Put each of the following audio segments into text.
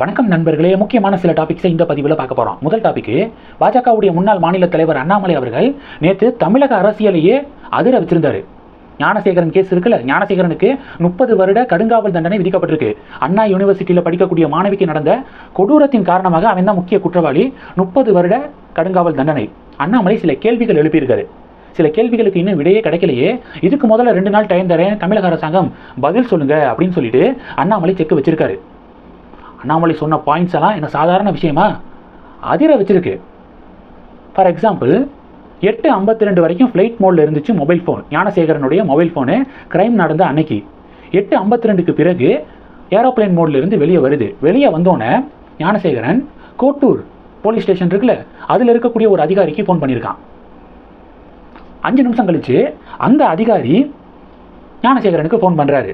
வணக்கம் நண்பர்களே. முக்கியமான சில டாபிக்ஸை இந்த பதிவில் பார்க்க போகிறோம் முதல் டாபிக் பாஜகவுடைய முன்னாள் மாநில தலைவர் அண்ணாமலை அவர்கள் நேற்று தமிழக அரசியலையே அதிர வச்சிருந்தார். ஞானசேகரன் கேஸ் இருக்குல்ல? ஞானசேகரனுக்கு முப்பது வருட கடுங்காவல் தண்டனை விதிக்கப்பட்டிருக்கு. அண்ணா யூனிவர்சிட்டியில் படிக்கக்கூடிய மாணவிக்கு நடந்த கொடூரத்தின் காரணமாக அவன் தான் முக்கிய குற்றவாளி. முப்பது வருட கடுங்காவல் தண்டனை. அண்ணாமலை சில கேள்விகள் எழுப்பியிருக்காரு. சில கேள்விகளுக்கு இன்னும் விடையே கிடைக்கலையே. இதுக்கு முதல்ல ரெண்டு நாள் டைம் தரேன். தமிழக அரசாங்கம் பதில் சொல்லுங்க அப்படின்னு சொல்லிட்டு அண்ணாமலை செக் வச்சிருக்காரு. அண்ணாமலை சொன்ன பாயிண்ட்ஸ் எல்லாம் என்ன சாதாரண விஷயமா? அதிர வச்சிருக்கு. ஃபார் எக்ஸாம்பிள் எட்டு ஐம்பத்தி ரெண்டு வரைக்கும் ஃப்ளைட் மோடில் இருந்துச்சு மொபைல் ஃபோன் ஞானசேகரனுடைய மொபைல் ஃபோனு கிரைம் நடந்த அன்னைக்கு. எட்டு ஐம்பத்தி ரெண்டுக்கு பிறகு ஏரோப்ளேன் மோடில் இருந்து வெளியே வருது. வெளியே வந்தோடனே ஞானசேகரன் கோட்டூர் போலீஸ் ஸ்டேஷன் இருக்குல்ல அதில் இருக்கக்கூடிய ஒரு அதிகாரிக்கு ஃபோன் பண்ணியிருக்கான் அஞ்சு நிமிஷம் கழிச்சு அந்த அதிகாரி ஞானசேகரனுக்கு ஃபோன் பண்ணுறாரு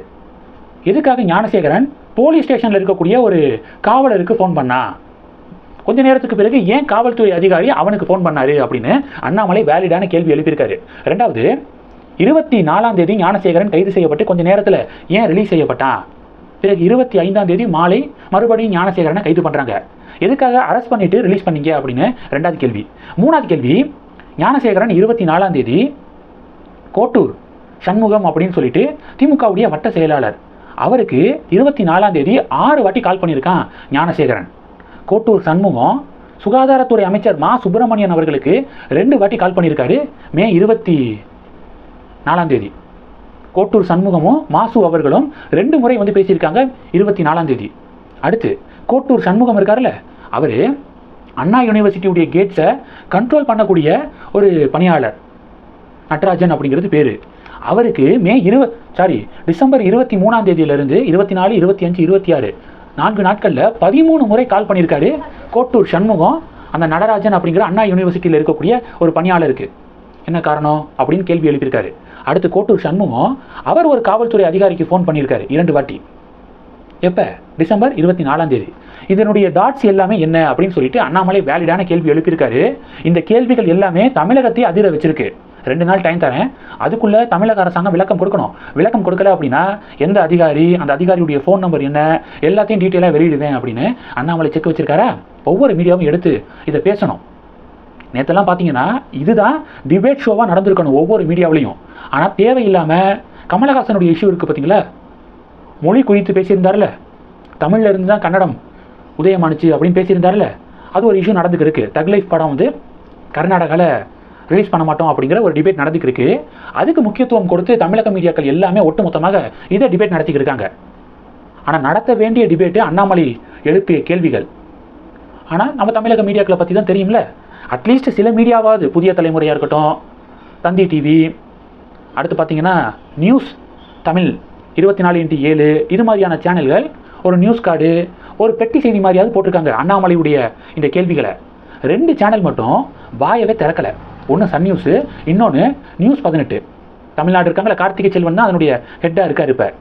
எதுக்காக ஞானசேகரன் போலீஸ் ஸ்டேஷனில் இருக்கக்கூடிய ஒரு காவலருக்கு ஃபோன் பண்ணா. கொஞ்ச நேரத்துக்கு பிறகு ஏன் காவல்துறை அதிகாரி அவனுக்கு ஃபோன் பண்ணாரு அப்படின்னு அண்ணாமலை வேலிடான கேள்வி எழுப்பியிருக்காரு. ரெண்டாவது இருபத்தி நாலாம் தேதி ஞானசேகரன் கைது செய்யப்பட்டு கொஞ்ச நேரத்தில் ஏன் ரிலீஸ் செய்யப்பட்டான்? பிறகு இருபத்தி ஐந்தாம் தேதி மாலை மறுபடியும் ஞானசேகரனை கைது பண்ணுறாங்க எதுக்காக அரெஸ்ட் பண்ணிட்டு ரிலீஸ் பண்ணீங்க அப்படின்னு ரெண்டாவது கேள்வி. மூணாவது கேள்வி ஞானசேகரன் இருபத்தி நாலாம் தேதி கோட்டூர் சண்முகம் அப்படின்னு சொல்லிட்டு திமுகவுடைய வட்ட செயலாளர் அவருக்கு இருபத்தி நாலாம் தேதி ஆறு வாட்டி கால் பண்ணியிருக்கான் ஞானசேகரன். கோட்டூர் சண்முகம் சுகாதாரத்துறை அமைச்சர் மா சுப்பிரமணியன் அவர்களுக்கு ரெண்டு வாட்டி கால் பண்ணியிருக்காரு மே இருபத்தி நாலாம் தேதி. கோட்டூர் சண்முகமும் மாசு அவர்களும் ரெண்டு முறை வந்து பேசியிருக்காங்க இருபத்தி நாலாம் தேதி. அடுத்து கோட்டூர் சண்முகம் இருக்கார்ல அவர் அண்ணா யூனிவர்சிட்டியுடைய கேட்ஸை கண்ட்ரோல் பண்ணக்கூடிய ஒரு பணியாளர். நட்ராஜன் அப்படிங்கிறது பேர். அவருக்கு மே இருவ சாரி டிசம்பர் இருபத்தி மூணாம் தேதியிலிருந்து இருபத்தி நாலு இருபத்தி அஞ்சு இருபத்தி ஆறு. நான்கு நாட்களில் பதிமூணு முறை கால் பண்ணியிருக்காரு கோட்டூர் சண்முகம் அந்த நடராஜன் அப்படிங்கிற அண்ணா யூனிவர்சிட்டியில் இருக்கக்கூடிய ஒரு பணியாளருக்கு. என்ன காரணம்? அப்படின்னு கேள்வி எழுப்பியிருக்காரு. அடுத்து கோட்டூர் சண்முகம் அவர் ஒரு காவல்துறை அதிகாரிக்கு ஃபோன் பண்ணியிருக்காரு இரண்டு வாட்டி. எப்போ? டிசம்பர் இருபத்தி நாலாம் தேதி. இதனுடைய டாட்ஸ் எல்லாமே என்ன அப்படின்னு சொல்லிட்டு அண்ணாமலை வேலிடான கேள்வி எழுப்பியிருக்காரு. இந்த கேள்விகள் எல்லாமே தமிழகத்தை அதிர வச்சிருக்கு. ரெண்டு நாள் டைம் தரேன். அதுக்குள்ளே தமிழக அரசாங்கம் விளக்கம் கொடுக்கணும். விளக்கம் கொடுக்கல அப்படின்னா எந்த அதிகாரி அந்த அதிகாரியுடைய ஃபோன் நம்பர் என்ன எல்லாத்தையும் டீட்டெயிலாக வெளியிடுவேன் அப்படின்னு அண்ணாமலை செக் வச்சிருக்காரா? ஒவ்வொரு மீடியாவும் எடுத்து இதை பேசணும். நேற்றெல்லாம் பார்த்தீங்கன்னா இதுதான் டிபேட் ஷோவாக நடந்திருக்கணும் ஒவ்வொரு மீடியாவிலையும் ஆனால் தேவையில்லாமல் கமலஹாசனுடைய இஷ்யூ இருக்குது பார்த்தீங்களா மொழி குறித்து பேசியிருந்தார்ல. தமிழில் இருந்து தான் கன்னடம் உதயமானுச்சு அப்படின்னு பேசியிருந்தார்ல. அது ஒரு இஷ்யூ நடந்துக்கு இருக்கு. தக் லைஃப் படம் வந்து கர்நாடகாவில் ரிலீஸ் பண்ண மாட்டோம் அப்படிங்கிற ஒரு டிபேட் நடந்துக்கிருக்கு. அதுக்கு முக்கியத்துவம் கொடுத்து தமிழக மீடியாக்கள் எல்லாமே ஒட்டுமொத்தமாக இதை டிபேட் நடத்திக்கிட்டு இருக்காங்க. ஆனால் நடத்த வேண்டிய டிபேட்டு அண்ணாமலை எழுப்பிய கேள்விகள். ஆனால் நம்ம தமிழக மீடியாக்களை பற்றி தான் தெரியும்ல. அட்லீஸ்ட் சில மீடியாவாவது புதிய தலைமுறையாக இருக்கட்டும் தந்தி டிவி அடுத்து பார்த்தீங்கன்னா நியூஸ் தமிழ் இருபத்தி நாலு இன்ட்டு ஏழு இது மாதிரியான சேனல்கள் ஒரு நியூஸ் கார்டு ஒரு பெட்டி செய்தி மாதிரியாவது போட்டிருக்காங்க அண்ணாமலையுடைய இந்த கேள்விகளை. ரெண்டு சேனல் மட்டும் வாயவே திறக்கலை. ஒன்று சன் நியூஸு இன்னொன்று நியூஸ் பதினெட்டு. தமிழ்நாடு இருக்காங்களே கார்த்திகை செல்வன் தான் அதனுடைய ஹெட்டாக இருக்கார் இப்போ.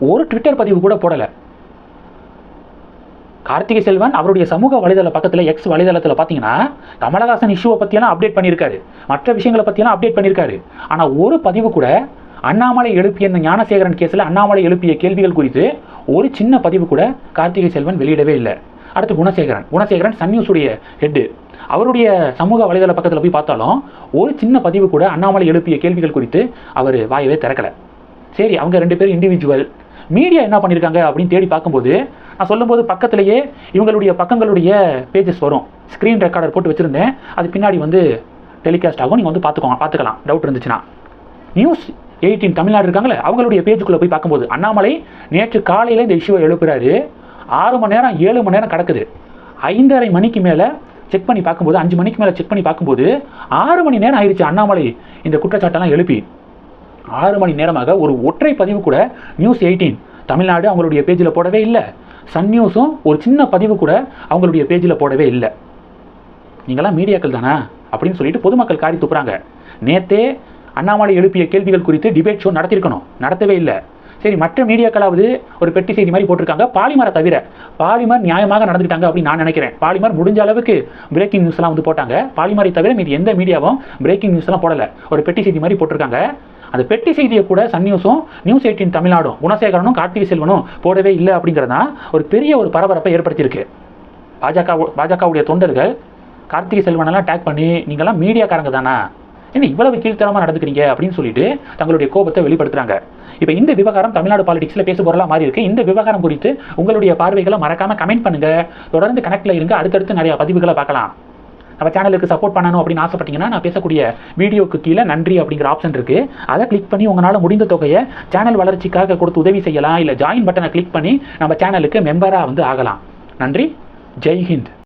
ஒரு ட்விட்டர் பதிவு கூட போடலை. கார்த்திகை செல்வன் அவருடைய சமூக வலைதள பக்கத்தில் எக்ஸ் வலைதளத்தில் பார்த்தீங்கன்னா கமலஹாசன் இஷ்யூவை பற்றியெல்லாம் அப்டேட் பண்ணியிருக்காரு. மற்ற விஷயங்களை பற்றியெல்லாம் அப்டேட் பண்ணியிருக்காரு. ஆனால் ஒரு பதிவு கூட அண்ணாமலை எழுப்பிய இந்த ஞானசேகரன் கேஸில் அண்ணாமலை எழுப்பிய கேள்விகள் குறித்து ஒரு சின்ன பதிவு கூட கார்த்திகை செல்வன் வெளியிடவே இல்லை. அடுத்து குணசேகரன். குணசேகரன் சன் நியூஸுடைய ஹெட்டு அவருடைய சமூக வலைதள பக்கத்தில் போய் பார்த்தாலும் ஒரு சின்ன பதிவு கூட அண்ணாமலை எழுப்பிய கேள்விகள் குறித்து அவர் வாயவே திறக்கலை. சரி அவங்க ரெண்டு பேரும் இண்டிவிஜுவல் மீடியா என்ன பண்ணியிருக்காங்க அப்படின்னு தேடி பார்க்கும்போது நான் சொல்லும்போது பக்கத்திலேயே இவங்களுடைய பக்கங்களுடைய பேஜஸ் வரும். ஸ்க்ரீன் ரெக்கார்டர் போட்டு வச்சுருந்தேன். அது பின்னாடி வந்து டெலிகாஸ்ட் ஆகும். நீங்கள் வந்து பார்த்துக்கோங்க பார்த்துக்கலாம். டவுட் இருந்துச்சுன்னா. நியூஸ் எயிட்டீன் தமிழ்நாடு இருக்காங்களே அவங்களுடைய பேஜுக்குள்ளே போய் பார்க்கும்போது அண்ணாமலை நேற்று காலையில் இந்த இஷ்யூவை எழுப்புறாரு. ஆறு மணி நேரம் ஏழு மணி நேரம் கிடக்குது. ஐந்தரை மணிக்கு மேலே செக் பண்ணி பார்க்கும்போது அஞ்சு மணிக்கு மேலே செக் பண்ணி பார்க்கும்போது ஆறு மணி நேரம் ஆயிடுச்சு அண்ணாமலை இந்த குற்றச்சாட்டெல்லாம் எழுப்பி. ஆறு மணி நேரமாக ஒரு ஒற்றை பதிவு கூட நியூஸ் எயிட்டீன் தமிழ்நாடு அவங்களுடைய பேஜில் போடவே இல்லை. சன் நியூஸும் ஒரு சின்ன பதிவு கூட அவங்களுடைய பேஜில் போடவே இல்லை. நீங்களாம் மீடியாக்கள் தானா? அப்படின்னு சொல்லிட்டு பொதுமக்கள் காரி துப்புறாங்க. நேத்தே அண்ணாமலை எழுப்பிய கேள்விகள் குறித்து டிபேட் ஷோ நடத்தியிருக்கணும். நடத்தவே இல்லை. சரி மற்ற மீடியாக்களாவது ஒரு பெட்டி செய்தி மாதிரி போட்டிருக்காங்க. பாலிமரை தவிர பாலிமர் நியாயமாக நடந்துக்கிட்டாங்க அப்படின்னு நான் நினைக்கிறேன். பாலிமர் முடிஞ்ச அளவுக்கு பிரேக்கிங் நியூஸ்லாம் வந்து போட்டாங்க. பாலிமரை தவிர மீது எந்த மீடியாவும் பிரேக்கிங் நியூஸ்லாம் போடலை. ஒரு பெட்டி செய்தி மாதிரி போட்டிருக்காங்க. அந்த பெட்டி செய்தியை கூட சன் நியூஸும் நியூஸ் எயிட்டின் தமிழ்நாடும் குணசேகரனும் கார்த்திகை செல்வனும் போடவே இல்லை அப்படிங்கிறதா ஒரு பெரிய ஒரு பரபரப்பை ஏற்படுத்தியிருக்கு. பாஜக பாஜகவுடைய தொண்டர்கள் கார்த்திகை செல்வனெல்லாம் டேக் பண்ணி நீங்கள்லாம் மீடியாக்காரங்க தானா? என்ன இவ்வளவு கீழ்த்தரமாக நடந்துக்கிறீங்க அப்படின்னு சொல்லிட்டு தங்களுடைய கோபத்தை வெளிப்படுத்துறாங்க. இப்போ இந்த விவகாரம் தமிழ்நாடு பாலிடிக்ஸில் பேச பொருளாக மாறி இருக்கு. இந்த விவகாரம் குறித்து உங்களுடைய பார்வைகளை மறக்காம கமெண்ட் பண்ணுங்க. தொடர்ந்து கனெக்ட்ல இருங்க. அடுத்தடுத்து நிறைய பதிவுகளை பார்க்கலாம். நம்ம சேனலுக்கு சப்போர்ட் பண்ணணும் அப்படின்னு ஆசைப்பட்டீங்கன்னா நான் பேசக்கூடிய வீடியோக்கு கீழே நன்றி அப்படிங்கிற ஆப்ஷன் இருக்கு. அதை கிளிக் பண்ணி உங்களால் முடிந்த தொகையை சேனல் வளர்ச்சிக்காக கொடுத்து உதவி செய்யலாம். இல்லை ஜாயின் பட்டனை கிளிக் பண்ணி நம்ம சேனலுக்கு மெம்பராக வந்து ஆகலாம். நன்றி. ஜெய் ஹிந்த்.